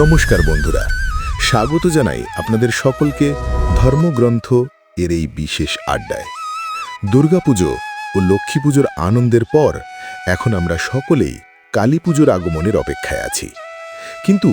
নমস্কার বন্ধুরা। স্বাগত জানাই আপনাদের সকলকে ধর্মগ্রন্থ এর এই বিশেষ আড্ডায়। দুর্গাপুজো ও লক্ষ্মী পুজোর আনন্দের পর এখন আমরা সকলেই কালী পুজোর আগমনের অপেক্ষায় আছি। কিন্তু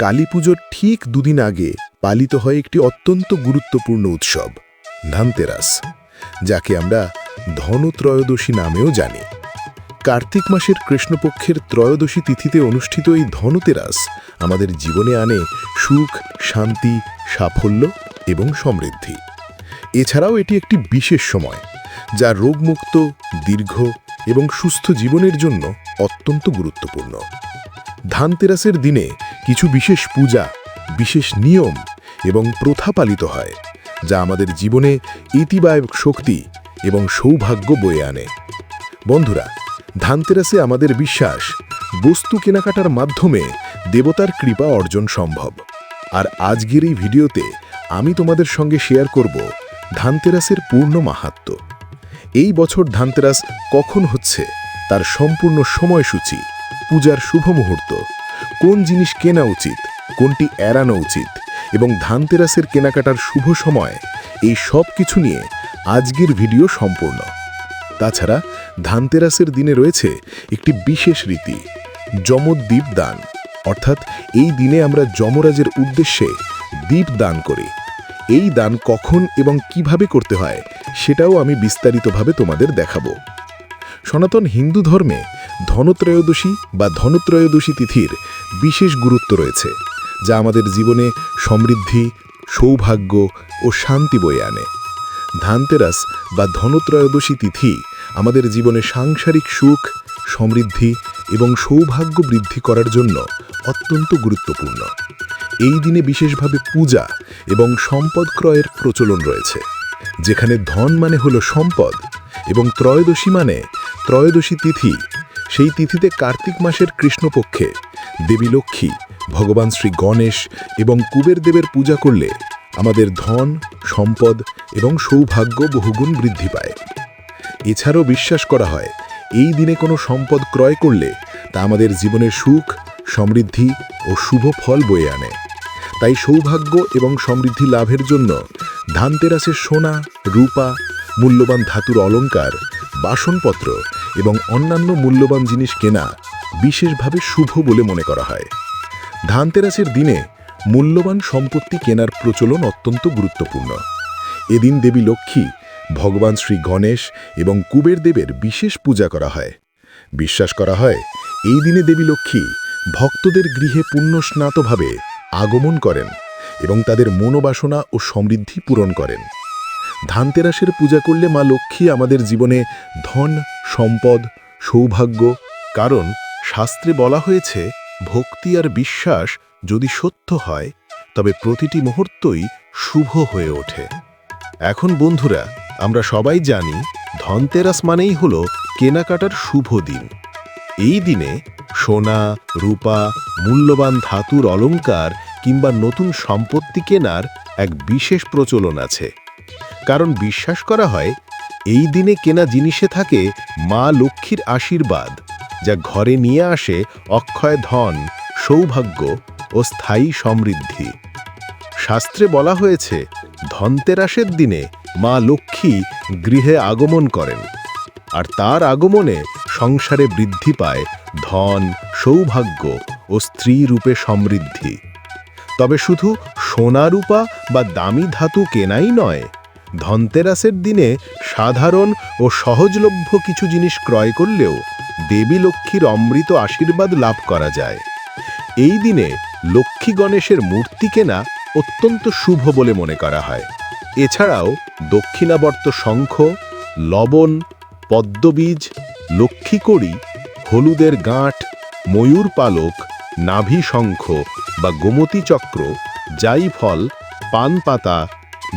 কালী পুজোর ঠিক দুদিন আগে পালিত হয় একটি অত্যন্ত গুরুত্বপূর্ণ উৎসব, ধানতেরাস, যাকে আমরা ধনত্রয়োদশী নামেও জানি। কার্তিক মাসের কৃষ্ণপক্ষের ত্রয়োদশী তিথিতে অনুষ্ঠিত এই ধনতেরাস আমাদের জীবনে আনে সুখ, শান্তি, সাফল্য এবং সমৃদ্ধি। এছাড়াও এটি একটি বিশেষ সময়, যা রোগমুক্ত, দীর্ঘ এবং সুস্থ জীবনের জন্য অত্যন্ত গুরুত্বপূর্ণ। ধানতেরাসের দিনে কিছু বিশেষ পূজা, বিশেষ নিয়ম এবং প্রথা পালিত হয়, যা আমাদের জীবনে ইতিবায়ক শক্তি এবং সৌভাগ্য বয়ে আনে। বন্ধুরা ধানতেরাসে আমাদের বিশ্বাস, বস্তু কেনাকাটার মাধ্যমে দেবতার কৃপা অর্জন সম্ভব। আর আজকের এই ভিডিওতে আমি তোমাদের সঙ্গে শেয়ার করব ধানতেরাসের পূর্ণ মাহাত্ম্য এই বছর ধানতেরাস কখন হচ্ছে তার সম্পূর্ণ সময়সূচি, পূজার শুভ মুহূর্ত, কোন জিনিস কেনা উচিত, কোনটি এড়ানো উচিত এবং ধানতেরাসের কেনাকাটার শুভ সময়, এই সব কিছু নিয়ে আজকের ভিডিও সম্পূর্ণ। তাছাড়া ধানতেরাসের দিনে রয়েছে একটি বিশেষ রীতি, যমদ্বীপ দান। অর্থাৎ এই দিনে আমরা যমরাজের উদ্দেশ্যে দ্বীপ দান করি। এই দান কখন এবং কীভাবে করতে হয় সেটাও আমি বিস্তারিতভাবে তোমাদের দেখাবো। সনাতন হিন্দু ধর্মে ধনত্রয়োদশী বা ধনত্রয়োদশী তিথির বিশেষ গুরুত্ব রয়েছে, যা আমাদের জীবনে সমৃদ্ধি, সৌভাগ্য ও শান্তি বয়ে আনে। ধানতেরাস বা ধনত্রয়োদশী তিথি আমাদের জীবনে সাংসারিক সুখ, সমৃদ্ধি এবং সৌভাগ্য বৃদ্ধি করার জন্য অত্যন্ত গুরুত্বপূর্ণ। এই দিনে বিশেষভাবে পূজা এবং সম্পদ ক্রয়ের প্রচলন রয়েছে, যেখানে ধন মানে হলো সম্পদ এবং ত্রয়োদশী মানে ত্রয়োদশী তিথি। সেই তিথিতে কার্তিক মাসের কৃষ্ণপক্ষে দেবী লক্ষ্মী, ভগবান শ্রী গণেশ এবং কুবের দেবের পূজা করলে আমাদের ধন, সম্পদ এবং সৌভাগ্য বহুগুণ বৃদ্ধি পায়। এছাড়াও বিশ্বাস করা হয়, এই দিনে কোনো সম্পদ ক্রয় করলে তা আমাদের জীবনের সুখ, সমৃদ্ধি ও শুভ ফল বয়ে আনে। তাই সৌভাগ্য এবং সমৃদ্ধি লাভের জন্য ধানতেরাসের সোনা, রূপা, মূল্যবান ধাতুর অলঙ্কার বাসনপত্র এবং অন্যান্য মূল্যবান জিনিস কেনা বিশেষভাবে শুভ বলে মনে করা হয়। ধানতেরাসের দিনে মূল্যবান সম্পত্তি কেনার প্রচলন অত্যন্ত গুরুত্বপূর্ণ। এদিন দেবী লক্ষ্মী, ভগবান শ্রী গণেশ এবং কুবের দেবের বিশেষ পূজা করা হয়। বিশ্বাস করা হয়, এই দিনে দেবী লক্ষ্মী ভক্তদের গৃহে পুণ্যস্নাতভাবে আগমন করেন এবং তাদের মনোবাসনা ও সমৃদ্ধি পূরণ করেন। ধানতেরাসের পূজা করলে মা লক্ষ্মী আমাদের জীবনে ধন, সম্পদ, সৌভাগ্য, কারণ শাস্ত্রে বলা হয়েছে, ভক্তি আর বিশ্বাস যদি সত্য হয়, তবে প্রতিটি মুহূর্তই শুভ হয়ে ওঠে। এখন বন্ধুরা, আমরা সবাই জানি ধনতেরাস মানেই হল কেনাকাটার শুভ দিন। এই দিনে সোনা, রূপা, মূল্যবান ধাতুর অলংকার কিংবা নতুন সম্পত্তি কেনার এক বিশেষ প্রচলন আছে। কারণ বিশ্বাস করা হয়, এই দিনে কেনা জিনিসে থাকে মা লক্ষ্মীর আশীর্বাদ, যা ঘরে নিয়ে আসে অক্ষয় ধন, সৌভাগ্য ও স্থায়ী সমৃদ্ধি। শাস্ত্রে বলা হয়েছে, ধনতেরাসের দিনে মা লক্ষ্মী গৃহে আগমন করেন, আর তার আগমনে সংসারে বৃদ্ধি পায় ধন, সৌভাগ্য ও স্ত্রী রূপে সমৃদ্ধি। তবে শুধু সোনা রূপা বা দামি ধাতু কেনাই নয়, ধনতেরাসের দিনে সাধারণ ও সহজলভ্য কিছু জিনিস ক্রয় করলেও দেবী লক্ষ্মীর অমৃত আশীর্বাদ লাভ করা যায়। এই দিনে লক্ষ্মী গণেশের মূর্তি কেনা অত্যন্ত শুভ বলে মনে করা হয়। এছাড়াও দক্ষিণাবর্ত শঙ্খ, লবণ, পদ্মবীজ লক্ষ্মীকড়ি হলুদের গাঁট, ময়ূর পালক, নাভি শঙ্খ বা গোমতী চক্র জাইফল পান পাতা,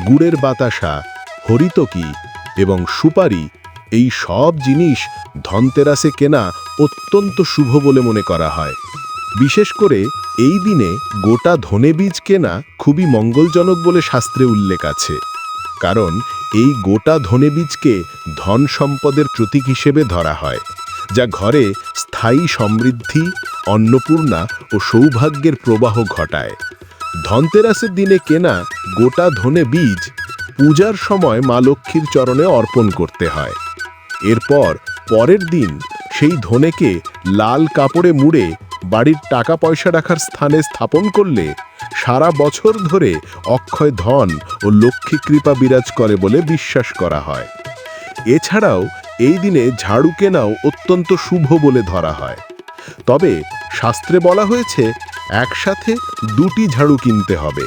গুড়ের বাতাসা, হরিতকি এবং সুপারি এই সব জিনিস ধনতেরাসে কেনা অত্যন্ত শুভ বলে মনে করা হয়। বিশেষ করে এই দিনে গোটা ধনে বীজ কেনা খুবই মঙ্গলজনক বলে শাস্ত্রে উল্লেখ আছে। কারণ এই গোটা ধনে বীজকে ধন সম্পদের প্রতীক হিসেবে ধরা হয়, যা ঘরে স্থায়ী সমৃদ্ধি, অন্নপূর্ণা ও সৌভাগ্যের প্রবাহ ঘটায়। ধনতেরাসের দিনে কেনা গোটা ধনে বীজ পূজার সময় মা লক্ষ্মীর চরণে অর্পণ করতে হয়। এরপর পরের দিন সেই ধনেকে লাল কাপড়ে মুড়ে বাড়ির টাকা পয়সা রাখার স্থানে স্থাপন করলে সারা বছর ধরে অক্ষয় ধন ও লক্ষ্মী কৃপা বিরাজ করে বলে বিশ্বাস করা হয়। এছাড়াও এই দিনে ঝাড়ু কেনাও অত্যন্ত শুভ বলে ধরা হয়। তবে শাস্ত্রে বলা হয়েছে, একসাথে দুটি ঝাড়ু কিনতে হবে।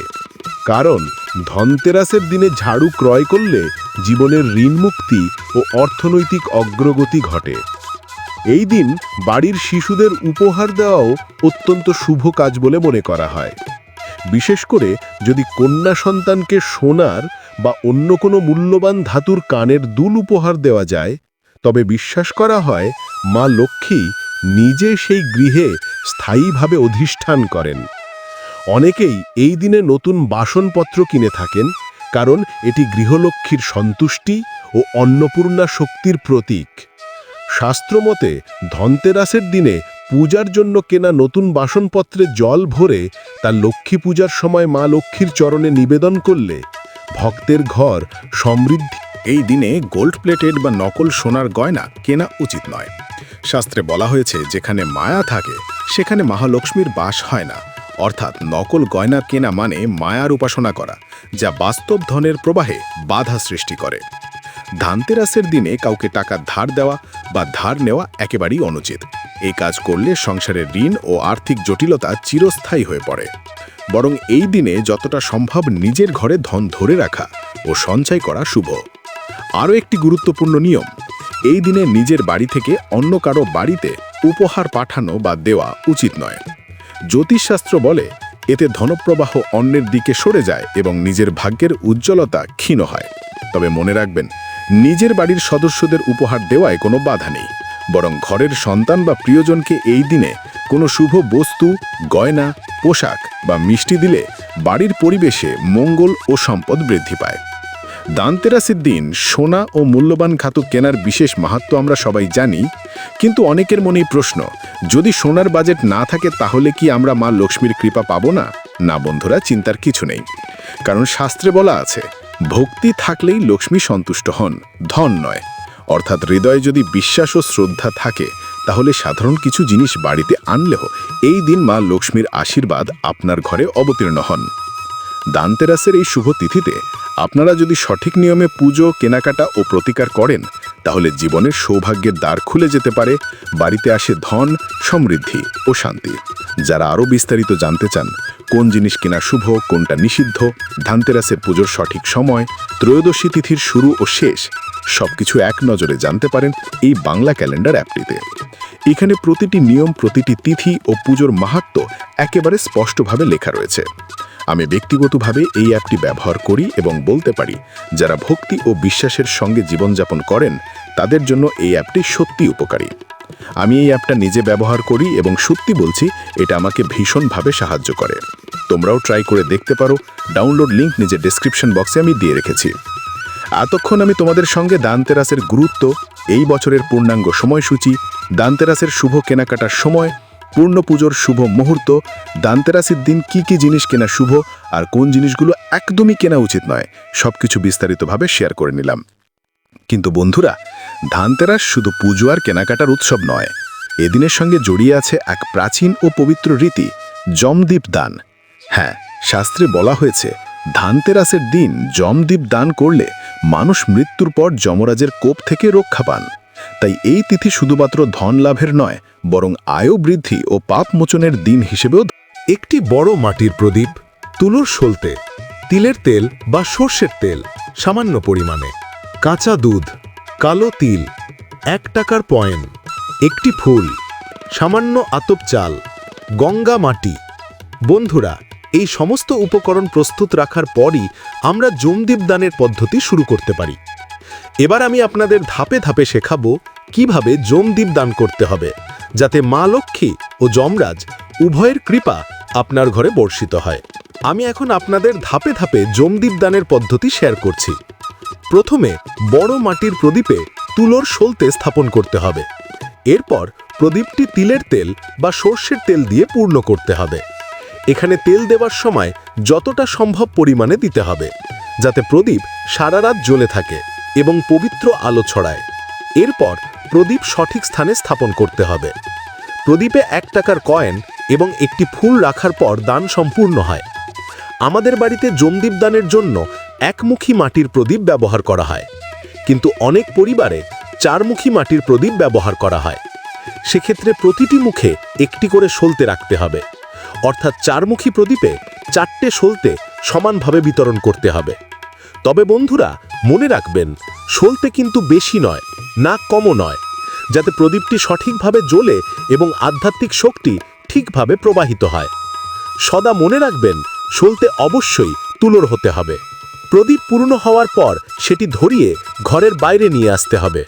কারণ ধনতেরাসের দিনে ঝাড়ু ক্রয় করলে জীবনের ঋণ মুক্তি ও অর্থনৈতিক অগ্রগতি ঘটে। এই দিন বাড়ির শিশুদের উপহার দেওয়াও অত্যন্ত শুভ কাজ বলে মনে করা হয়। বিশেষ করে যদি কন্যা সন্তানকে সোনার বা অন্য কোনো মূল্যবান ধাতুর কানের দুল উপহার দেওয়া যায়, তবে বিশ্বাস করা হয় মা লক্ষ্মী নিজে সেই গৃহে স্থায়ীভাবে অধিষ্ঠান করেন। অনেকেই এই দিনে নতুন বাসনপত্র কিনে থাকেন, কারণ এটি গৃহলক্ষ্মীর সন্তুষ্টি ও অন্নপূর্ণা শক্তির প্রতীক। শাস্ত্রমতে ধনতেরাসের দিনে পূজার জন্য কেনা নতুন বাসনপত্রে জল ভরে তা লক্ষ্মী পূজার সময় মা লক্ষ্মীর চরণে নিবেদন করলে ভক্তের ঘর সমৃদ্ধি। এই দিনে গোল্ড প্লেটেড বা নকল সোনার গয়না কেনা উচিত নয়। শাস্ত্রে বলা হয়েছে, যেখানে মায়া থাকে, সেখানে মহালক্ষ্মীর বাস হয় না। অর্থাৎ নকল গয়না কেনা মানে মায়ার উপাসনা করা, যা বাস্তব ধনের প্রবাহে বাধা সৃষ্টি করে। ধানতেরাসের দিনে কাউকে টাকা ধার দেওয়া বা ধার নেওয়া একেবারেই অনুচিত। এই কাজ করলে সংসারের ঋণ ও আর্থিক জটিলতা চিরস্থায়ী হয়ে পড়ে। বরং এই দিনে যতটা সম্ভব নিজের ঘরে ধন ধরে রাখা ও সঞ্চয় করা শুভ। আরও একটি গুরুত্বপূর্ণ নিয়ম, এই দিনে নিজের বাড়ি থেকে অন্য কারও বাড়িতে উপহার পাঠানো বা দেওয়া উচিত নয়। জ্যোতিষশাস্ত্র বলে, এতে ধনপ্রবাহ অন্যের দিকে সরে যায় এবং নিজের ভাগ্যের উজ্জ্বলতা ক্ষীণ হয়। তবে মনে রাখবেন নিজের বাড়ির সদস্যদের উপহার দেওয়ায় কোনো বাধা নেই। বরং ঘরের সন্তান বা প্রিয়জনকে এই দিনে কোনো শুভ বস্তু, গয়না, পোশাক বা মিষ্টি দিলে বাড়ির পরিবেশে মঙ্গল ও সম্পদ বৃদ্ধি পায়। দান্তেরাসের দিন সোনা ও মূল্যবান ধাতু কেনার বিশেষ মাহাত্ম আমরা সবাই জানি, কিন্তু অনেকের মনেই প্রশ্ন, যদি সোনার বাজেট না থাকে তাহলে কি আমরা মা লক্ষ্মীর কৃপা পাবো না? না বন্ধুরা, চিন্তার কিছু নেই। কারণ শাস্ত্রে বলা আছে ভক্তি থাকলেই লক্ষ্মী সন্তুষ্ট হন, ধন নয়। অর্থাৎ হৃদয়ে যদি বিশ্বাস ও শ্রদ্ধা থাকে, তাহলে সাধারণ কিছু জিনিস বাড়িতে আনলেও এই দিন মা লক্ষ্মীর আশীর্বাদ আপনার ঘরে অবতীর্ণ হন। দান্তেরাসের এই শুভ তিথিতে আপনারা যদি সঠিক নিয়মে পুজো, কেনাকাটা ও প্রতিকার করেন তাহলে জীবনের সৌভাগ্যের দ্বার খুলে যেতে পারে, বাড়িতে আসে ধন, সমৃদ্ধি ও শান্তি। যারা আরও বিস্তারিত জানতে চান, কোন জিনিস কেনা শুভ, কোনটা নিষিদ্ধ, ধানতেরাসের পুজোর সঠিক সময়, ত্রয়োদশী তিথির শুরু ও শেষ, সবকিছু এক নজরে জানতে পারেন এই বাংলা ক্যালেন্ডার অ্যাপটিতে। এখানে প্রতিটি নিয়ম, প্রতিটি তিথি ও পুজোর মাহাত্ম একেবারে স্পষ্টভাবে লেখা রয়েছে। আমি ব্যক্তিগতভাবে এই অ্যাপটি ব্যবহার করি এবং বলতে পারি, যারা ভক্তি ও বিশ্বাসের সঙ্গে জীবনযাপন করেন, তাদের জন্য এই অ্যাপটি সত্যি উপকারী। আমি এই অ্যাপটা নিজে ব্যবহার করি এবং সত্যি বলছি, এটা আমাকে ভীষণভাবে সাহায্য করে। তোমরাও ট্রাই করে দেখতে পারো, ডাউনলোড লিঙ্ক নিজের ডেসক্রিপশন বক্সে আমি দিয়ে রেখেছি। এতক্ষণ আমি তোমাদের সঙ্গে দানতেরাসের গুরুত্ব, এই বছরের পূর্ণাঙ্গ সময়সূচি, দানতেরাসের শুভ কেনাকাটার সময় পূর্ণ পুজোর শুভ মুহূর্ত, দানতেরাসের দিন কি কি জিনিস কেনা শুভ আর কোন জিনিসগুলো একদমই কেনা উচিত নয়, সবকিছু বিস্তারিতভাবে শেয়ার করে নিলাম। কিন্তু বন্ধুরা, ধানতেরাস শুধু পুজো আর কেনাকাটার উৎসব নয়, এদিনের সঙ্গে জড়িয়ে আছে এক প্রাচীন ও পবিত্র রীতি, জমদীপ দান। হ্যাঁ শাস্ত্রে বলা হয়েছে, ধানতেরাসের দিন জমদীপ দান করলে মানুষ মৃত্যুর পর যমরাজের কোপ থেকে রক্ষা পান। তাই এই তিথি শুধুমাত্র ধন লাভের নয় বরং আয়ু বৃদ্ধি ও পাপ মোচনের দিন হিসেবেও একটি বড় মাটির প্রদীপ, তুলোর সলতে, তিলের তেল বা সর্ষের তেল সামান্য পরিমাণে। কাঁচা দুধ, কালো তিল, এক টাকার পয়েন, একটি ফুল, সামান্য আতপ চাল, গঙ্গা মাটি। বন্ধুরা, এই সমস্ত উপকরণ প্রস্তুত রাখার পরই আমরা জমদীপ দানের পদ্ধতি শুরু করতে পারি। এবার আমি আপনাদের ধাপে ধাপে শেখাবো কীভাবে জমদীপ দান করতে হবে। যাতে মা লক্ষ্মী ও যমরাজ উভয়ের কৃপা আপনার ঘরে বর্ষিত হয়। আমি এখন আপনাদের ধাপে ধাপে জমদীপ দানের পদ্ধতি শেয়ার করছি। প্রথমে বড় মাটির প্রদীপে তুলোর সলতে স্থাপন করতে হবে। এরপর প্রদীপটি তিলের তেল বা সর্ষের তেল দিয়ে পূর্ণ করতে হবে। এখানে তেল দেওয়ার সময় যতটা সম্ভব পরিমাণে দিতে হবে, যাতে প্রদীপ সারা রাত জ্বলে থাকে এবং পবিত্র আলো ছড়ায়। এরপর প্রদীপ সঠিক স্থানে স্থাপন করতে হবে। প্রদীপে এক টাকার কয়েন এবং একটি ফুল রাখার পর দান সম্পূর্ণ হয়। আমাদের বাড়িতে জমদীপ দানের জন্য একমুখী মাটির প্রদীপ ব্যবহার করা হয়। কিন্তু অনেক পরিবারে চারমুখী মাটির প্রদীপ ব্যবহার করা হয়। সেক্ষেত্রে প্রতিটি মুখে একটি করে সলতে রাখতে হবে। অর্থাৎ চারমুখী প্রদীপে চারটে সলতে সমানভাবে বিতরণ করতে হবে। তবে বন্ধুরা, মনে রাখবেন, সলতে কিন্তু বেশি নয়, না কমও নয়। যাতে প্রদীপটি সঠিকভাবে জ্বলে এবং আধ্যাত্মিক শক্তি ঠিকভাবে প্রবাহিত হয়। সদা মনে রাখবেন সলতে অবশ্যই তুলোর হতে হবে। প্রদীপ পূর্ণ হওয়ার পর সেটি ধরিয়ে ঘরের বাইরে নিয়ে আসতে হবে।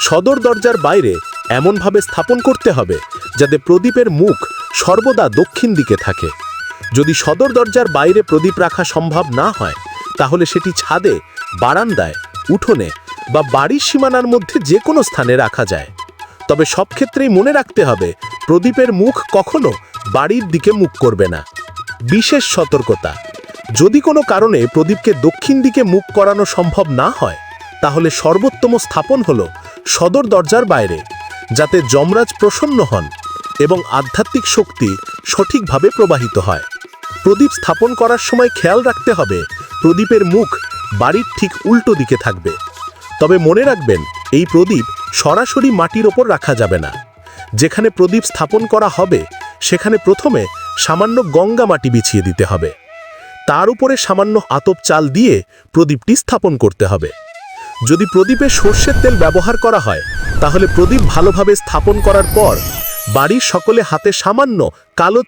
সদর দরজার বাইরে এমনভাবে স্থাপন করতে হবে যাতে প্রদীপের মুখ সর্বদা দক্ষিণ দিকে থাকে। যদি সদর দরজার বাইরে প্রদীপ রাখা সম্ভব না হয়, তাহলে সেটি ছাদে, বারান্দায়, উঠোনে বা বাড়ির সীমানার মধ্যে যে কোনো স্থানে রাখা যায়। তবে সব ক্ষেত্রেই মনে রাখতে হবে, প্রদীপের মুখ কখনো বাড়ির দিকে মুখ করবে না। বিশেষ সতর্কতা, যদি কোনো কারণে প্রদীপকে দক্ষিণ দিকে মুখ করানো সম্ভব না হয়, তাহলে সর্বোত্তম স্থাপন হল সদর দরজার বাইরে, যাতে যমরাজ প্রসন্ন হন এবং আধ্যাত্মিক শক্তি সঠিকভাবে প্রবাহিত হয়। প্রদীপ স্থাপন করার সময় খেয়াল রাখতে হবে, প্রদীপের মুখ বাড়ির ঠিক উল্টো দিকে থাকবে। তবে মনে রাখবেন, এই প্রদীপ সরাসরি মাটির ওপর রাখা যাবে না। যেখানে প্রদীপ স্থাপন করা হবে, সেখানে প্রথমে সামান্য গঙ্গা মাটি বিছিয়ে দিতে হবে। তার উপরে সামান্য আতপ চাল দিয়ে প্রদীপটি স্থাপন করতে হবে। যদি প্রদীপে সর্ষের তেল ব্যবহার করা হয়, তাহলে প্রদীপ ভালোভাবে স্থাপন করার পর বাড়ির সকলে হাতে সামান্য কালো